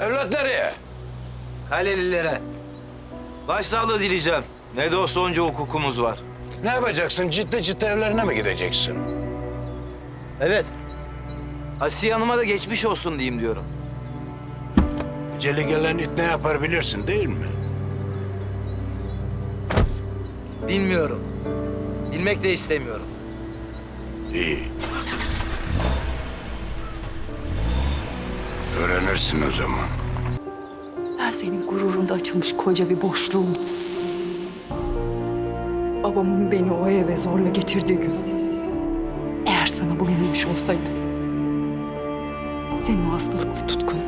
Evlat nereye? Kalelilere. Başsağlığı dileyeceğim. Ne de olsa onca hukukumuz var. Ne yapacaksın? Ciddi ciddi evlerine mi gideceksin? Evet. Asiye Hanım'a da geçmiş olsun diyeyim diyorum. Celi gelen it ne yapar bilirsin değil mi? Bilmiyorum. Bilmek de istemiyorum. İyi. Öğrenirsin o zaman. Ben senin gururunda açılmış koca bir boşluğum. Babamın beni o eve zorla getirdiği gün. Eğer sana boyun eğmiş olsaydım. Senin o hastalıklı tutkun.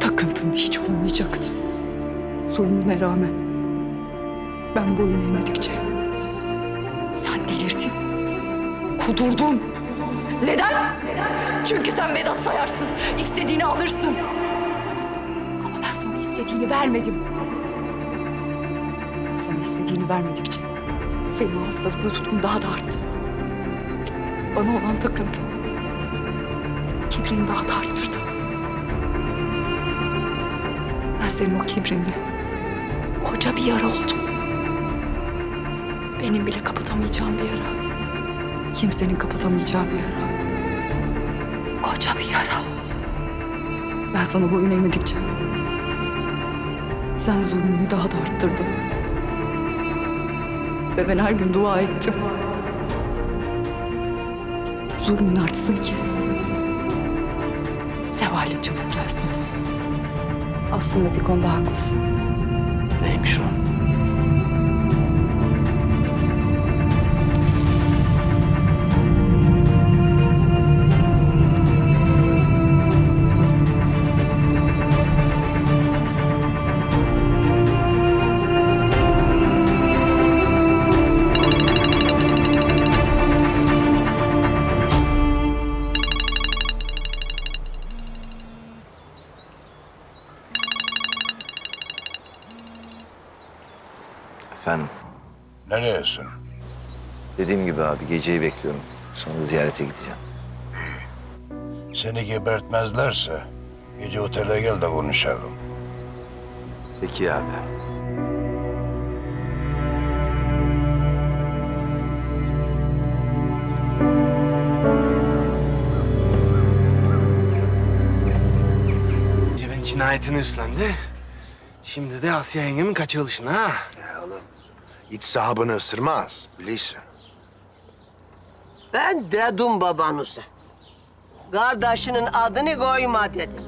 Takıntın hiç olmayacaktı. Zulmüne rağmen. Ben boyun eğmedikçe. Sen delirdin. Kudurdun. Neden? Çünkü sen Vedat sayarsın. İstediğini alırsın. Ama ben sana istediğini vermedim. Sana istediğini vermedikçe senin o hastalıklı tutkun daha da arttı. Bana olan takıntı kibrini daha da arttırdı. Ben senin o kibrinde koca bir yara oldum. Benim bile kapatamayacağım bir yara. Kimsenin kapatamayacağı bir yara. Koca bir yara. Ben sana boyun eğmedikçe sen zulmünü daha da arttırdın. Ve ben her gün dua ettim. Zulmün artsın ki zevalin çabuk gelsin. Aslında bir konuda haklısın. Neymiş o? Nereyesin? dediğim gibi abi geceyi bekliyorum. Sonra ziyarete gideceğim. Seni gebertmezlerse gece otele gel de konuşalım. Peki abi. Cibin cinayetini üstlendi. Şimdi de Asya yengemin kaçırılışına ha. İç sahabını ısırmaz, bilirsin. Ben dedim babanıza. Kardeşinin adını koyma dedim.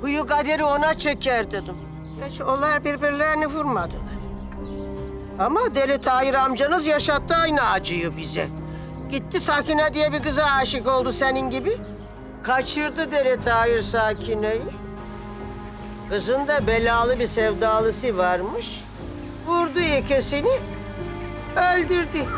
Huyu kaderi ona çeker dedim. Geç onlar birbirlerini vurmadılar. Ama Deli Tahir amcanız yaşattı aynı acıyı bize. Gitti Sakine diye bir kıza aşık oldu senin gibi. Kaçırdı Deli Tahir Sakine'yi. Kızın da belalı bir sevdalısı varmış. Vurdu ikisini, öldürdü.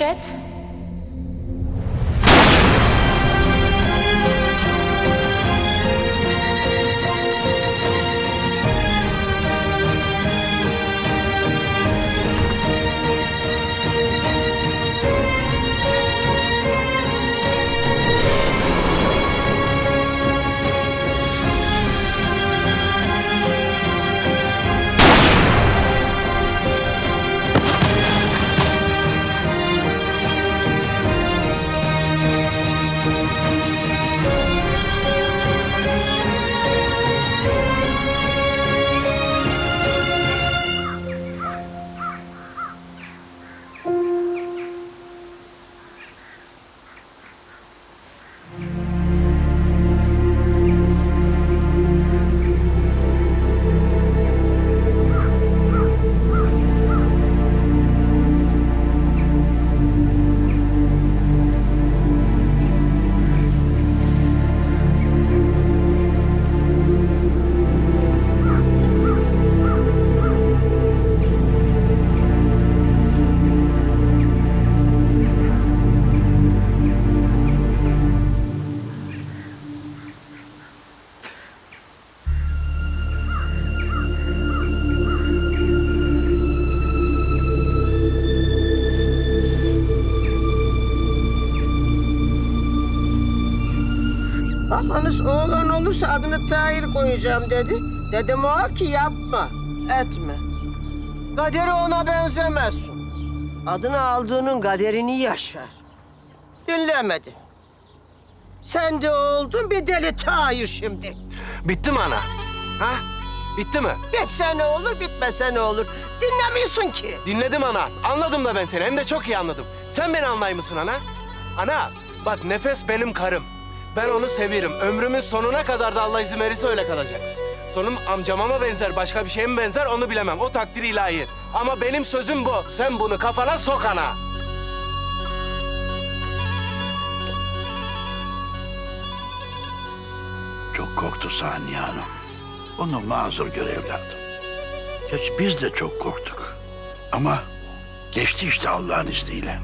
shit? Babanız oğlan olursa adını Tahir koyacağım dedi. Dedim o ki yapma, etme. Kaderi ona benzemezsin. Adını aldığının kaderini yaşar. Dinlemedi. Sen de oldun bir deli Tahir şimdi. Bitti mi ana? Ha? Bitti mi? Bitse ne olur, bitmese ne olur. Dinlemiyorsun ki. Dinledim ana. Anladım da ben seni. Hem de çok iyi anladım. Sen beni anlay mısın ana? Ana bak nefes benim karım. Ben onu severim. Ömrümün sonuna kadar da Allah izin verirse öyle kalacak. Sonum amcama mı benzer, başka bir şeye mi benzer onu bilemem. O takdiri ilahi. Ama benim sözüm bu. Sen bunu kafana sok ana. Çok korktu Saniye Hanım. Onu mazur gör evladım. Geç biz de çok korktuk. Ama geçti işte Allah'ın izniyle.